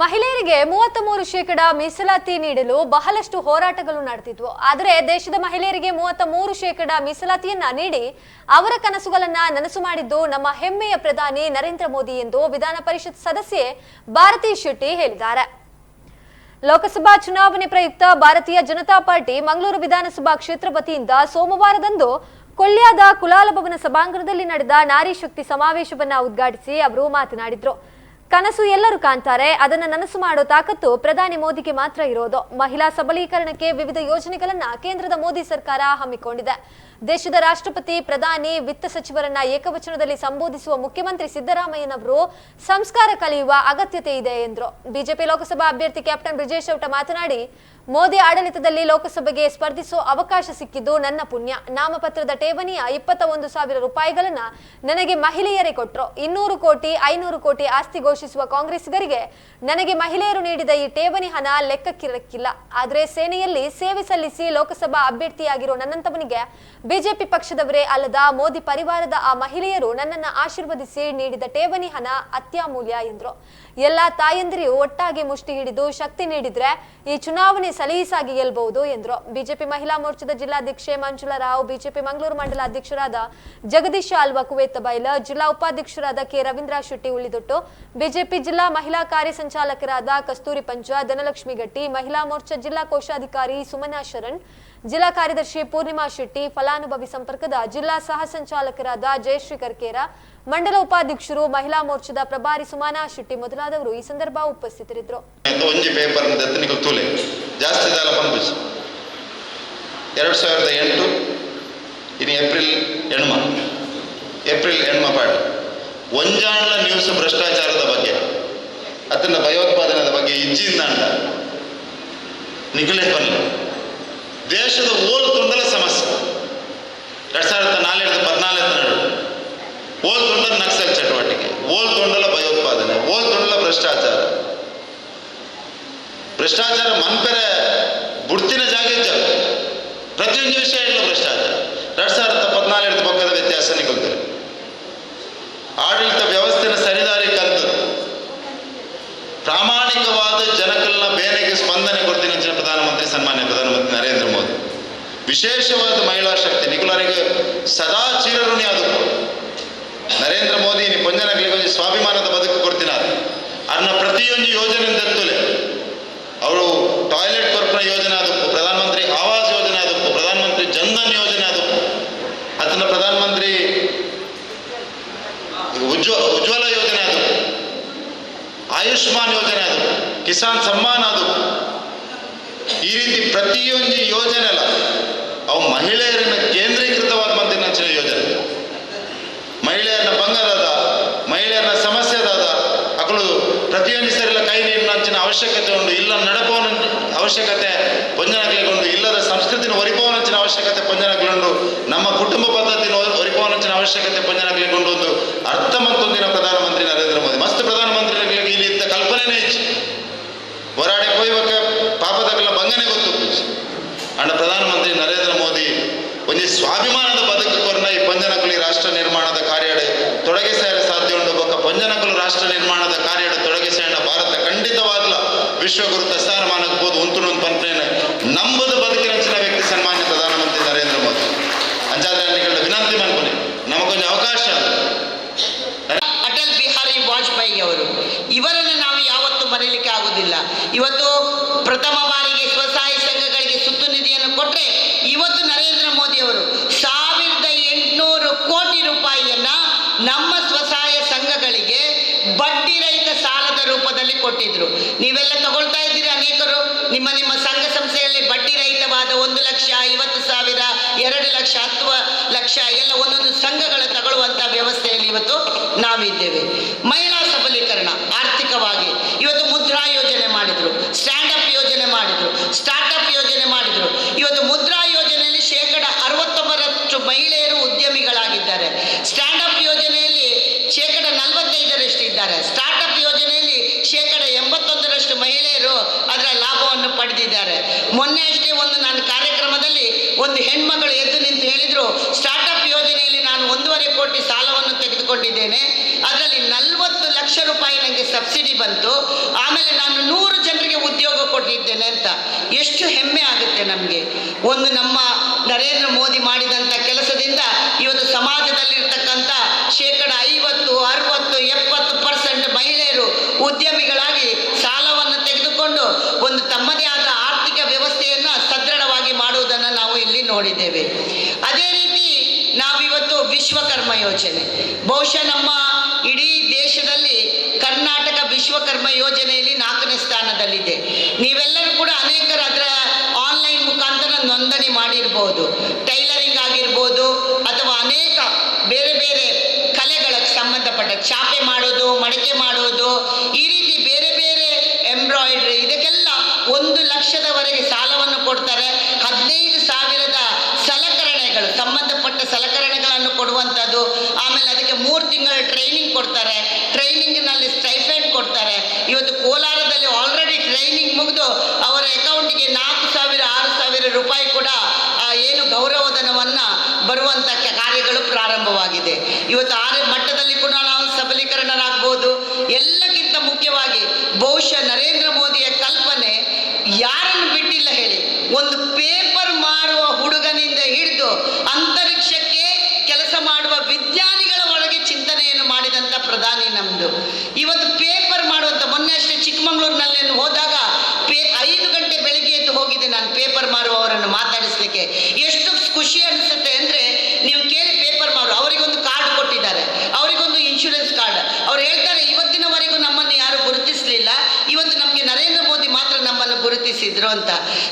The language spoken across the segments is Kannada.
ಮಹಿಳೆಯರಿಗೆ ಮೂವತ್ತ ಮೂರು ಶೇಕಡ ಮೀಸಲಾತಿ ನೀಡಲು ಬಹಳಷ್ಟು ಹೋರಾಟಗಳು ನಡೆದಿದ್ವು. ಆದರೆ ದೇಶದ ಮಹಿಳೆಯರಿಗೆ ಮೂವತ್ತ ಮೂರು ಶೇಕಡ ಮೀಸಲಾತಿಯನ್ನ ನೀಡಿ ಅವರ ಕನಸುಗಳನ್ನ ನನಸು ಮಾಡಿದ್ದು ನಮ್ಮ ಹೆಮ್ಮೆಯ ಪ್ರಧಾನಿ ನರೇಂದ್ರ ಮೋದಿ ಎಂದು ವಿಧಾನ ಪರಿಷತ್ ಸದಸ್ಯೆ ಭಾರತಿ ಶೆಟ್ಟಿ ಹೇಳಿದ್ದಾರೆ. ಲೋಕಸಭಾ ಚುನಾವಣೆ ಪ್ರಯುಕ್ತ ಭಾರತೀಯ ಜನತಾ ಪಾರ್ಟಿ ಮಂಗಳೂರು ವಿಧಾನಸಭಾ ಕ್ಷೇತ್ರ ವತಿಯಿಂದ ಸೋಮವಾರದಂದು ಕೊಳ್ಳ್ಯಾದ ಕುಲಾಲ ಭವನ ಸಭಾಂಗಣದಲ್ಲಿ ನಡೆದ ನಾರಿ ಶಕ್ತಿ ಸಮಾವೇಶವನ್ನ ಉದ್ಘಾಟಿಸಿ ಅವರು ಮಾತನಾಡಿದ್ರು. ಕನಸು ಎಲ್ಲರೂ ಕಾಣ್ತಾರೆ. ಅದನ್ನ ನನಸು ಮಾಡೋ ತಾಕತ್ತು ಪ್ರಧಾನಿ ಮೋದಿಗೆ ಮಾತ್ರ ಇರೋದು. ಮಹಿಳಾ ಸಬಲೀಕರಣಕ್ಕೆ ವಿವಿಧ ಯೋಜನೆಗಳನ್ನ ಕೇಂದ್ರದ ಮೋದಿ ಸರ್ಕಾರ ಹಮ್ಮಿಕೊಂಡಿದೆ. ದೇಶದ ರಾಷ್ಟ್ರಪತಿ, ಪ್ರಧಾನಿ, ವಿತ್ತ ಸಚಿವರನ್ನ ಏಕವಚನದಲ್ಲಿ ಸಂಬೋಧಿಸುವ ಮುಖ್ಯಮಂತ್ರಿ ಸಿದ್ದರಾಮಯ್ಯನವರು ಸಂಸ್ಕಾರ ಕಲಿಯುವ ಅಗತ್ಯತೆ ಇದೆ ಎಂದರು. ಬಿಜೆಪಿ ಲೋಕಸಭಾ ಅಭ್ಯರ್ಥಿ ಕ್ಯಾಪ್ಟನ್ ಬ್ರಿಜೇಶ್ ಔಟ ಮಾತನಾಡಿ, ಮೋದಿ ಆಡಳಿತದಲ್ಲಿ ಲೋಕಸಭೆಗೆ ಸ್ಪರ್ಧಿಸುವ ಅವಕಾಶ ಸಿಕ್ಕಿದ್ದು ನನ್ನ ಪುಣ್ಯ. ನಾಮಪತ್ರದ ಠೇವಣಿಯ ಇಪ್ಪತ್ತ ಒಂದು ಸಾವಿರ ರೂಪಾಯಿಗಳನ್ನ ನನಗೆ ಮಹಿಳೆಯರೇ ಕೊಟ್ಟರು ಇನ್ನೂರು ಕೋಟಿ, ಐನೂರು ಕೋಟಿ ಆಸ್ತಿ ಘೋಷಿಸುವ ಕಾಂಗ್ರೆಸ್ಗರಿಗೆ ನನಗೆ ಮಹಿಳೆಯರು ನೀಡಿದ ಈ ಠೇವಣಿ ಹಣ ಲೆಕ್ಕಕ್ಕಿರಕ್ಕಿಲ್ಲ. ಆದರೆ ಸೇನೆಯಲ್ಲಿ ಸೇವೆ ಸಲ್ಲಿಸಿ ಲೋಕಸಭಾ ಅಭ್ಯರ್ಥಿಯಾಗಿರೋ ನನ್ನಂತವನಿಗೆ ಬಿಜೆಪಿ ಪಕ್ಷದವರೇ ಅಲ್ಲದ ಮೋದಿ ಪರಿವಾರದ ಆ ಮಹಿಳೆಯರು ನನ್ನನ್ನ ಆಶೀರ್ವದಿಸಿ ನೀಡಿದ ಠೇವಣಿ ಹಣ ಅತ್ಯಮೂಲ್ಯ ಎಂದ್ರು. ಎಲ್ಲಾ ತಾಯಂದಿರು ಒಟ್ಟಾಗಿ ಮುಷ್ಟಿ ಹಿಡಿದು ಶಕ್ತಿ ನೀಡಿದ್ರೆ ಈ ಚುನಾವಣೆ ಸಲೀಸಾಗಿ ಗೆಲ್ಬಹುದು ಎಂದರು. ಬಿಜೆಪಿ ಮಹಿಳಾ ಮೋರ್ಚಾದ ಜಿಲ್ಲಾಧ್ಯಕ್ಷೆ ಮಂಜುಳಾ ರಾವ್, ಬಿಜೆಪಿ ಮಂಗಳೂರು ಮಂಡಲ ಅಧ್ಯಕ್ಷರಾದ ಜಗದೀಶ್ ಆಲ್ವಾ ಕುವೇತ ಬೈಲ, ಜಿಲ್ಲಾ ಉಪಾಧ್ಯಕ್ಷರಾದ ಕೆ ರವೀಂದ್ರ ಶೆಟ್ಟಿ ಉಳಿದೊಟ್ಟು. ಬಿಜೆಪಿ ಜಿಲ್ಲಾ ಮಹಿಳಾ ಕಾರ್ಯ ಸಂಚಾಲಕರಾದ ಕಸ್ತೂರಿ ಪಂಚ ಧನಲಕ್ಷ್ಮಿ ಗಟ್ಟಿ, ಮಹಿಳಾ ಮೋರ್ಚಾ ಜಿಲ್ಲಾ ಕೋಶಾಧಿಕಾರಿ ಸುಮನಾ ಶರಣ್ ಜಿಲ್ಲಾ ಕಾರ್ಯದರ್ಶಿ ಪೂರ್ಣಿಮಾ ಶೆಟ್ಟಿ, ಫಲಾನುಭವಿ ಸಂಪರ್ಕದ ಜಿಲ್ಲಾ ಸಹ ಸಂಚಾಲಕರಾದ ಜಯಶ್ರೀ ಕರ್ಕೇರ ಮಂಡಲ ಉಪಾಧ್ಯಕ್ಷರು, ಮಹಿಳಾ ಮೋರ್ಚಾದ ಪ್ರಭಾರಿ ಸುಮಾನಾ ಶೆಟ್ಟಿ ಮೊದಲಾದವರು ಈ ಸಂದರ್ಭ ಉಪಸ್ಥಿತರಿದ್ದರು. ಒಂಜಾಣ್ಣ ನ್ಯೂಸ್ ಭ್ರಷ್ಟಾಚಾರದ ಬಗ್ಗೆ ಅದನ್ನು ಭಯೋತ್ಪಾದನದ ಬಗ್ಗೆ ಇಜ್ಜಿಂದ ಬರಲಿ. ದೇಶದ ಓಲ್ ತುಂಡಲ ಸಮಸ್ಯೆ. ಎರಡ್ ಸಾವಿರದ ನಾಲ್ಕರಿಂದ ಪದ್ನಾಲ್ಕು ನಡು. ಓಲ್ ತುಂಡಲ ನಕ್ಸಲ್ ಚಟುವಟಿಕೆ, ಓಲ್ ತುಂಡಲ ಭಯೋತ್ಪಾದನೆ, ಓಲ್ ತುಂಡಲ ಭ್ರಷ್ಟಾಚಾರ. ಭ್ರಷ್ಟಾಚಾರ ಮನ್ಪೆರೆ ಬುಡ್ತಿನ ಜಾಗ ಪ್ರತಿಯೊಂದು ವಿಷಯ ಇಲ್ಲ ಭ್ರಷ್ಟಾಚಾರ. ಎರಡ್ ಸಾವಿರದ ಪದ್ನಾಲ್ಕು ಪಕ್ಕದ ವ್ಯತ್ಯಾಸ ನಿಗಲ್ತದೆ ವಿಶೇಷವಾದ ಮಹಿಳಾ ಶಕ್ತಿ. ನಿಕುಲರಿಗೆ ಸದಾ ಚಿರಋಣಿ ಅದು ನರೇಂದ್ರ ಮೋದಿ ಪಂಜನಗಳಿಗೆ ಸ್ವಾಭಿಮಾನದ ಬದುಕು ಕೊಡ್ತಿನಾರ ಅನ್ನ ಪ್ರತಿಯೊಂದು ಯೋಜನೆ ದತ್ತುಲೆ ಅವರು ಟಾಯ್ಲೆಟ್ ಕೊರ್ಪನ ಯೋಜನೆ ಅದಕ್ಕು ಪ್ರಧಾನಮಂತ್ರಿ ಆವಾಸ್ ಯೋಜನೆ ಅದಕ್ಕು ಪ್ರಧಾನಮಂತ್ರಿ ಜನ್ಧನ್ ಯೋಜನೆ ಅದಕ್ಕು ಅದನ್ನ ಪ್ರಧಾನಮಂತ್ರಿ ಉಜ್ವ ಉಜ್ವಲ ಯೋಜನೆ ಅದು ಆಯುಷ್ಮಾನ್ ಯೋಜನೆ ಅದು ಕಿಸಾನ್ ಸಮ್ಮಾನ್ ಅದು ಈ ರೀತಿ ಪ್ರತಿಯೊಂದು ಯೋಜನೆ ಅಲ್ಲ ಅವು ಮಹಿಳೆಯರನ್ನ ಕೇಂದ್ರೀಕೃತವಾದ ಮಂದಿನ ಯೋಜನೆ. ಮಹಿಳೆಯರನ್ನ ಬಂಗಾರದ ಮಹಿಳೆಯರನ್ನ ಸಮಸ್ಯೆದಾದ ಅಕಳು ಪ್ರತಿಯೊಂದು ಸರಿಲ್ಲ ಕೈ ನೀಡಿನ ಅವಶ್ಯಕತೆ ಉಂಟು, ಇಲ್ಲ ನಡಪವನ ಅವಶ್ಯಕತೆ ಪೊಂಜನಗಳಿಗೊಂಡು ಇಲ್ಲದ ಸಂಸ್ಕೃತಿನ ಒರಿಪವನಂಚಿನ ಅವಶ್ಯಕತೆ ಪೊಂಜನಗಳುಂಡು ನಮ್ಮ ಕುಟುಂಬ ಪದ್ಧತಿನ ಒರಿಪವನಂಚಿನ ಅವಶ್ಯಕತೆ ಪೊಂಜನಗಳಿಗೊಂಡು ಒಂದು ಅರ್ಥ ಮಂತೊಂದಿನ ಪ್ರಧಾನಮಂತ್ರಿ ನರೇಂದ್ರ ಮೋದಿ. ಮಸ್ತ್ ಪ್ರಧಾನಮಂತ್ರಿಗಳಿಗೆ ಇಲ್ಲಿ ಇದ್ದ ಕಲ್ಪನೆನೇ ಹೆಚ್ಚು ಹೋರಾಡಿ ಕೊಯ್ಬೇಕ ಪಾಪದಗಳ ಬಂಗನೆ ಗೊತ್ತು. ಅಣ್ಣ ಪ್ರಧಾನಮಂತ್ರಿ ವಿಶ್ವಗುರು ಪ್ರಸಾರಮಾನಕ್ಕೆ ಅಂತ ಬಂದ್ರೇನೆ ಪಂಪ್ರೇನೆ ನಂಬುದು ಬದುಕಿನಂಚಿನ ವ್ಯಕ್ತಿ ಸನ್ಮಾನ್ಯ ಪ್ರಧಾನಮಂತ್ರಿ ನರೇಂದ್ರ ಮೋದಿ ಅಂಚಾದ್ರೆ ವಿನಂತಿ ಮಾಡ್ಕೊನಿ ನಮಗೊಂದು ಅವಕಾಶ ಅಟಲ್ ಬಿಹಾರಿ ವಾಜಪೇಯಿ ಅವರು, ಇವರನ್ನು ನಾವು ಯಾವತ್ತೂ ಮರೀಲಿಕ್ಕೆ ಆಗುದಿಲ್ಲ. ಇವತ್ತು ಪ್ರಥಮ ಬಾರಿಗೆ ಸ್ವಸಹಾಯ ಸಂಘಗಳಿಗೆ ಸುತ್ತು ನಿಧಿಯನ್ನು ಕೊಟ್ಟರೆ ಇವತ್ತು ನರೇಂದ್ರ ಮೋದಿ ಅವರು ಸಾವಿರದ ಎಂಟುನೂರು ಕೋಟಿ ರೂಪಾಯಿಯನ್ನ ನಮ್ಮ ಸ್ವಸಹಾಯ ಸಂಘಗಳಿಗೆ ಬಡ್ಡಿ ರೂಪದಲ್ಲಿ ಕೊಟ್ಟಿದ್ರು. ನೀವೆಲ್ಲ ತಗೊಳ್ತಾ ಇದ್ದೀರಿ ಅನೇಕರು? ನಿಮ್ಮ ನಿಮ್ಮ ಸಂಘ ಸಂಸ್ಥೆಯಲ್ಲಿ ಬಡ್ಡಿ ರಹಿತವಾದ ಒಂದು ಲಕ್ಷ ಐವತ್ತು ಸಾವಿರ, ಎರಡು ಲಕ್ಷ ಹತ್ತು ಲಕ್ಷ ಎಲ್ಲ ಒಂದೊಂದು ಸಂಘಗಳು ತಗೊಳ್ಳುವಂತ ವ್ಯವಸ್ಥೆಯಲ್ಲಿ ಇವತ್ತು ನಾವಿದ್ದೇವೆ. ಮಹಿಳಾ ಸಬಲೀಕರಣ ಆರ್ಥಿಕವಾಗಿ ಒಂದು ಹೆಣ್ಮಗಳು ಎದ್ದು ನಿಂತು ಹೇಳಿದರು ಸ್ಟಾರ್ಟ್ಅಪ್ ಯೋಜನೆಯಲ್ಲಿ ನಾನು ಒಂದೂವರೆ ಕೋಟಿ ಸಾಲವನ್ನು ತೆಗೆದುಕೊಂಡಿದ್ದೇನೆ. ಅದರಲ್ಲಿ ನಲವತ್ತು ಲಕ್ಷ ರೂಪಾಯಿ ನನಗೆ ಸಬ್ಸಿಡಿ ಬಂತು. ಆಮೇಲೆ ನಾನು ನೂರು ಜನರಿಗೆ ಉದ್ಯೋಗ ಕೊಟ್ಟಿದ್ದೇನೆ ಅಂತ. ಎಷ್ಟು ಹೆಮ್ಮೆ ಆಗುತ್ತೆ ನಮಗೆ. ಒಂದು ನಮ್ಮ ನರೇಂದ್ರ ಮೋದಿ ಮಾಡಿದಂಥ ಕೆಲಸದಿಂದ ಇವತ್ತು ಸಮಾಜದಲ್ಲಿರ್ತಕ್ಕಂಥ ಶೇಕಡ ಐವತ್ತು, ಅರವತ್ತು, ಎಪ್ಪತ್ತು ಪರ್ಸೆಂಟ್ ಮಹಿಳೆಯರು ಉದ್ಯಮಿಗಳಾಗಿ ಸಾಲ ಮಾಡಿದ್ದೇವೆ. ಅದೇ ರೀತಿ ನಾವಿವತ್ತು ವಿಶ್ವಕರ್ಮ ಯೋಜನೆ. ಬಹುಶಃ ನಮ್ಮ ಇಡೀ ದೇಶದಲ್ಲಿ ಕರ್ನಾಟಕ ವಿಶ್ವಕರ್ಮ ಯೋಜನೆಯಲ್ಲಿ ನಾಲ್ಕನೇ ಸ್ಥಾನದಲ್ಲಿದೆ. ನೀವೆಲ್ಲರೂ ಕೂಡ ಅನೇಕರು ಅದರ ಆನ್ಲೈನ್ ಮುಖಾಂತರ ನೋಂದಣಿ ಮಾಡಿರಬಹುದು ಟೈಲರ್ ತಿಂಗಳು ಟ್ರೈನಿಂಗ್ ಕೊಡ್ತಾರೆ. ಟ್ರೈನಿಂಗ್ನಲ್ಲಿ ಸ್ಟೈಫೆಂಡ್ ಕೊಡ್ತಾರೆ. ಇವತ್ತು ಕೋಲಾರದಲ್ಲಿ ಆಲ್ರೆಡಿ ಟ್ರೈನಿಂಗ್ ಮುಗಿದು ಅವರ ಅಕೌಂಟ್ಗೆ ನಾಲ್ಕು ಸಾವಿರ, ಆರು ಸಾವಿರ ರೂಪಾಯಿ ಕೂಡ ಏನು ಗೌರವಧನವನ್ನು ಬರುವಂಥ ಕಾರ್ಯಗಳು ಪ್ರಾರಂಭವಾಗಿದೆ. ಇವತ್ತು ಆರ್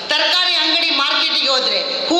ತರಕಾರಿ ಅಂಗಡಿ ಮಾರ್ಕೆಟಿಗೆ ಹೋದ್ರೆ ಹೂ